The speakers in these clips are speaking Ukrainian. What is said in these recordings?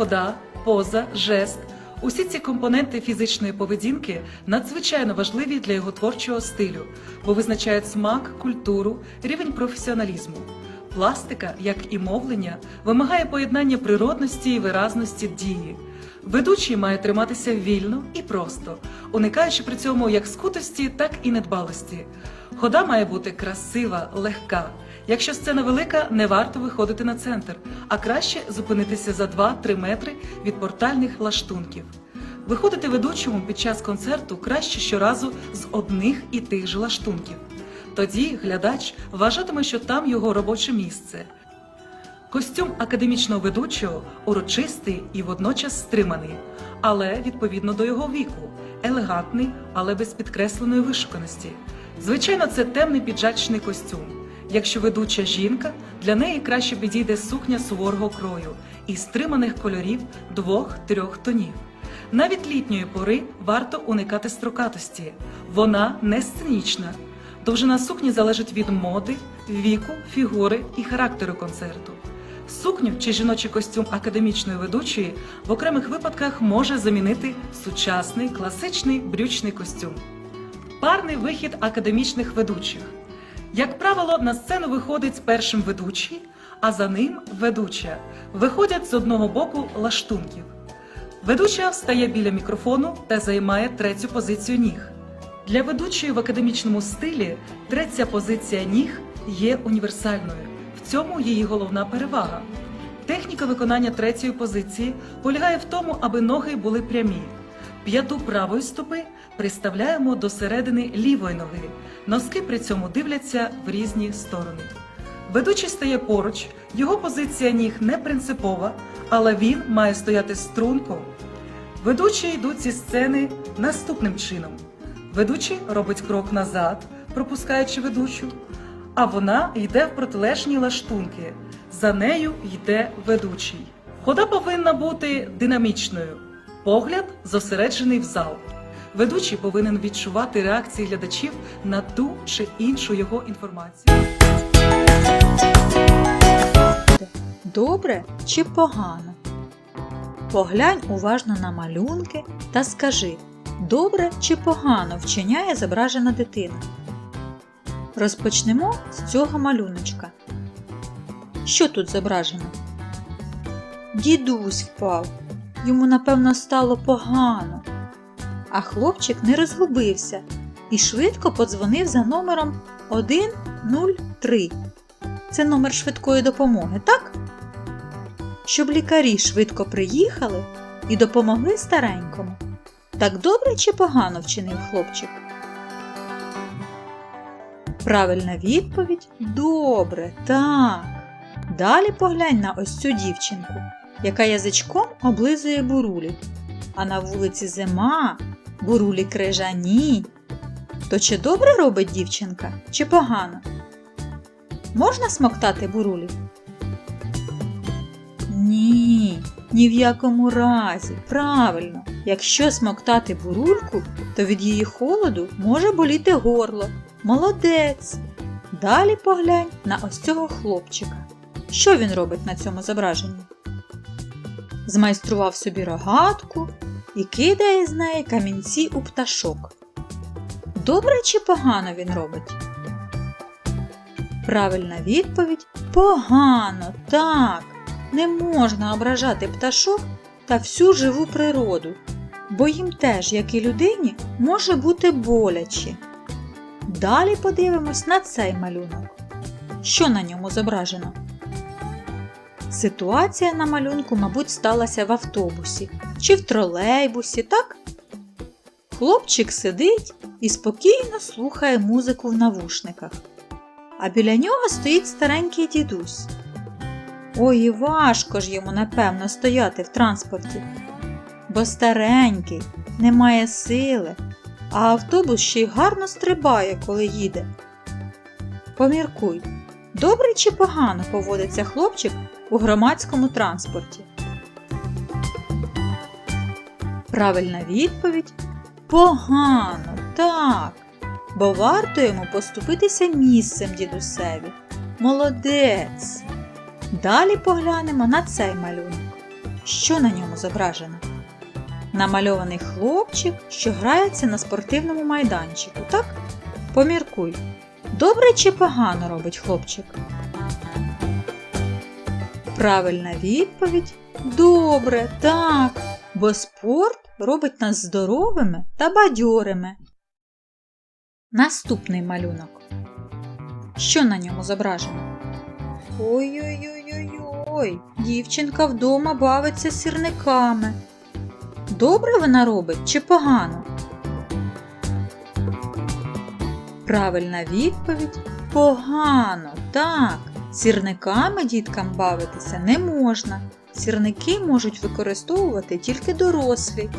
хода, поза, жест. Усі ці компоненти фізичної поведінки надзвичайно важливі для його творчого стилю, бо визначають смак, культуру, рівень професіоналізму. Пластика, як і мовлення, вимагає поєднання природності і виразності дії. Ведучий має триматися вільно і просто, уникаючи при цьому як скутості, так і недбалості. Хода має бути красива, легка. Якщо сцена велика, не варто виходити на центр, а краще зупинитися за 2-3 метри від портальних лаштунків. Виходити ведучому під час концерту краще щоразу з одних і тих же лаштунків. Тоді глядач вважатиме, що там його робоче місце. Костюм академічного ведучого урочистий і водночас стриманий, але відповідно до його віку, елегантний, але без підкресленої вишуканості. Звичайно, це темний піджачний костюм. Якщо ведуча жінка, для неї краще підійде сукня суворого крою і стриманих кольорів двох-трьох тонів. Навіть літньої пори варто уникати строкатості. Вона не сценічна. Довжина сукні залежить від моди, віку, фігури і характеру концерту. Сукню чи жіночий костюм академічної ведучої в окремих випадках може замінити сучасний класичний брючний костюм. Парний вихід академічних ведучих. Як правило, на сцену виходить першим ведучий, а за ним ведуча. Виходять з одного боку лаштунків. Ведуча встає біля мікрофону та займає третю позицію ніг. Для ведучої в академічному стилі третя позиція ніг є універсальною. В цьому її головна перевага. Техніка виконання третьої позиції полягає в тому, аби ноги були прямі. П'яту правої стопи приставляємо до середини лівої ноги. Носки при цьому дивляться в різні сторони. Ведучий стає поруч, його позиція ніг не принципова, але він має стояти струнко. Ведучі йдуть зі сцени наступним чином. Ведучий робить крок назад, пропускаючи ведучу, а вона йде в протилежні лаштунки. За нею йде ведучий. Хода повинна бути динамічною. Погляд зосереджений в зал. Ведучий повинен відчувати реакції глядачів на ту чи іншу його інформацію. Добре чи погано? Поглянь уважно на малюнки та скажи, добре чи погано вчиняє зображена дитина. Розпочнемо з цього малюночка. Що тут зображено? Дідусь впав. Йому, напевно, стало погано. А хлопчик не розгубився і швидко подзвонив за номером 103. Це номер швидкої допомоги, так? Щоб лікарі швидко приїхали і допомогли старенькому. Так добре чи погано вчинив хлопчик? Правильна відповідь добре, так. Далі поглянь на ось цю дівчинку, яка язичком облизує бурулі. А на вулиці зима, бурулі крижані. То чи добре робить дівчинка, чи погано? Можна смоктати бурулі? Ні, ні в якому разі. Правильно, якщо смоктати бурульку, то від її холоду може боліти горло. Молодець. Далі поглянь на ось цього хлопчика. Що він робить на цьому зображенні? Змайстрував собі рогатку і кидає з неї камінці у пташок. Добре чи погано він робить? Правильна відповідь погано, так. Не можна ображати пташок та всю живу природу, бо їм теж, як і людині, може бути боляче. Далі подивимось на цей малюнок. Що на ньому зображено? Ситуація на малюнку, мабуть, сталася в автобусі чи в тролейбусі, так? Хлопчик сидить і спокійно слухає музику в навушниках, а біля нього стоїть старенький дідусь. Ой, і важко ж йому, напевно, стояти в транспорті, бо старенький, не має сили, а автобус ще й гарно стрибає, коли їде. Поміркуй, добре чи погано поводиться хлопчик у громадському транспорті? Правильна відповідь погано, так, бо варто йому поступитися місцем дідусеві. Молодець! Далі поглянемо на цей малюнок. Що на ньому зображено? Намальований хлопчик, що грається на спортивному майданчику, так? Поміркуй, добре чи погано робить хлопчик? Правильна відповідь добре, так, бо спорт робить нас здоровими та бадьорими. Наступний малюнок. Що на ньому зображено? Ой-ой-ой-ой-ой, дівчинка вдома бавиться сірниками. Добре вона робить чи погано? Правильна відповідь погано, так. Сірниками діткам бавитися не можна. Сірники можуть використовувати тільки дорослі.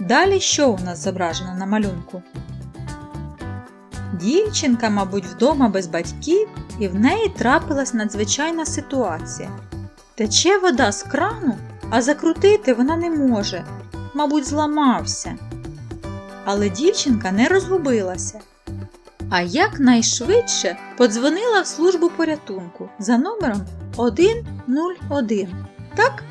Далі що у нас зображено на малюнку? Дівчинка, мабуть, вдома без батьків, і в неї трапилась надзвичайна ситуація. Тече вода з крану, а закрутити вона не може, мабуть, зламався. Але дівчинка не розгубилася. А якнайшвидше подзвонила в службу порятунку за номером 101. Так?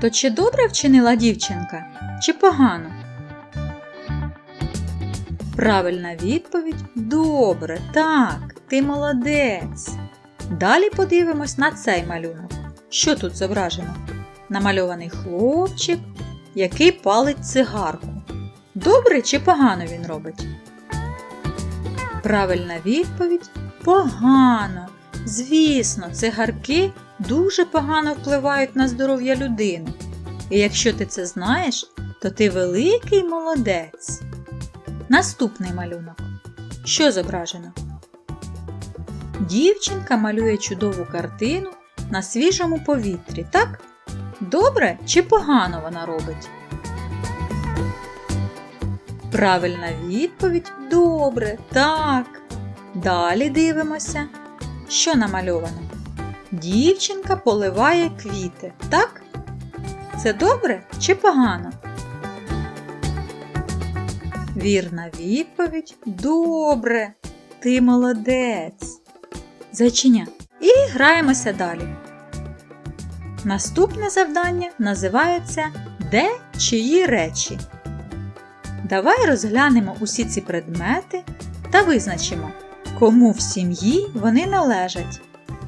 То чи добре вчинила дівчинка, чи погано? Правильна відповідь добре, так, ти молодець. Далі подивимось на цей малюнок. Що тут зображено? Намальований хлопчик, який палить цигарку. Добре чи погано він робить? Правильна відповідь погано. Звісно, цигарки дуже погано впливають на здоров'я людини. І якщо ти це знаєш, то ти великий молодець. Наступний малюнок. Що зображено? Дівчинка малює чудову картину на свіжому повітрі, так? Добре чи погано вона робить? Правильна відповідь добре, так. Далі дивимося, що намальовано. Дівчинка поливає квіти, так? Це добре чи погано? Вірна відповідь добре. Ти молодець. Зайчиня. І граємося далі. Наступне завдання називається Де чиї речі. Давай розглянемо усі ці предмети та визначимо, кому в сім'ї вони належать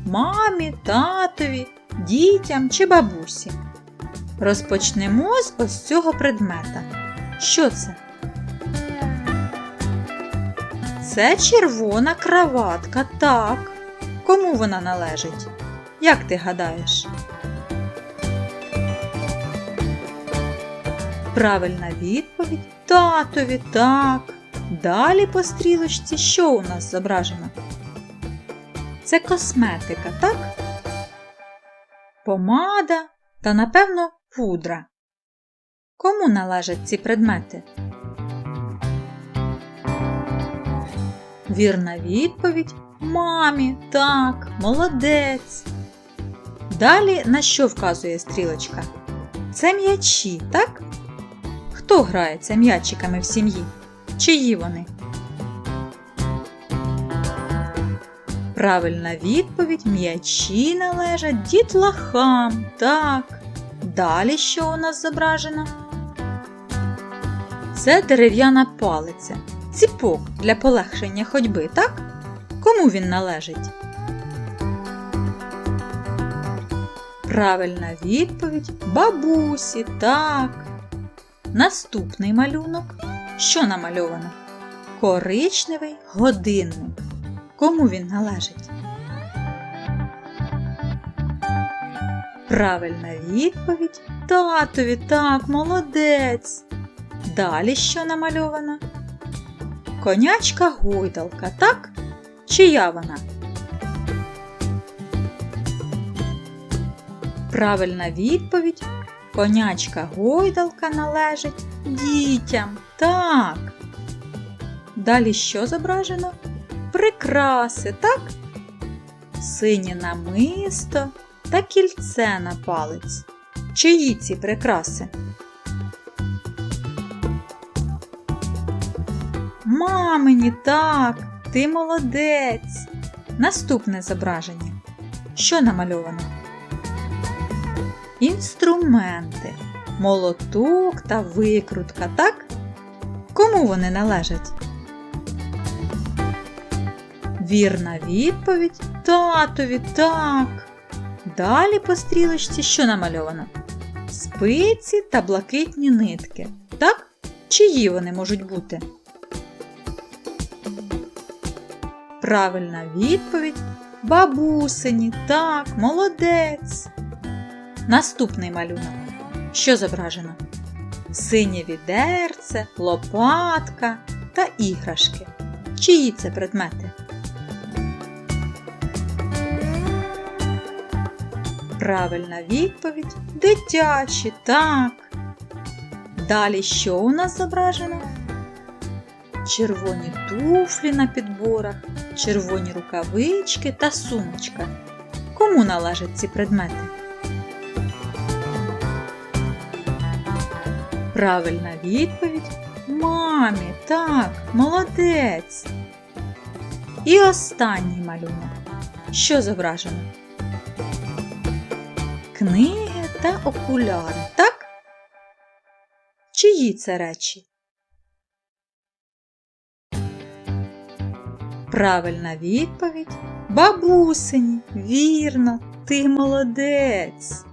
мамі, татові, дітям чи бабусі. Розпочнемо з ось цього предмета. Що це? Це червона краватка, так. Кому вона належить? Як ти гадаєш? Правильна відповідь татові, так. Далі по стрілочці що у нас зображено? Це косметика, так? Помада та, напевно, пудра. Кому належать ці предмети? Вірна відповідь мамі, так, молодець. Далі на що вказує стрілочка? Це м'ячі, так? Хто грається м'ячиками в сім'ї? Чиї вони? Правильна відповідь м'ячі належать дітлахам. Так. Далі що у нас зображено? Це дерев'яна палиця. Ціпок для полегшення ходьби, так? Кому він належить? Правильна відповідь бабусі, так. Наступний малюнок. Що намальовано? Коричневий годинник. Кому він належить? Правильна відповідь татові, так, молодець. Далі що намальовано? Конячка гойдалка, так? Чия вона? Правильна відповідь конячка гойдалка належить дітям. Так. Далі що зображено? Прикраси, так? Синє намисто та кільце на палець. Чиї ці прикраси? Мамині, так, ти молодець. Наступне зображення. Що намальовано? Інструменти, молоток та викрутка, так? Кому вони належать? Вірна відповідь татові, так. Далі по стрілочці що намальовано? Спиці та блакитні нитки. Так? Чиї вони можуть бути? Правильна відповідь бабусині. Так, молодець. Наступний малюнок. Що зображено? Синє відерце, лопатка та іграшки. Чиї це предмети? Правильна відповідь дитячі, так. Далі що у нас зображено? Червоні туфлі на підборах, червоні рукавички та сумочка. Кому належать ці предмети? Правильна відповідь мамі, так, молодець. І останній малюнок. Що зображено? Книги та окуляри, так? Чиї це речі? Правильна відповідь бабусині. Вірно, ти молодець.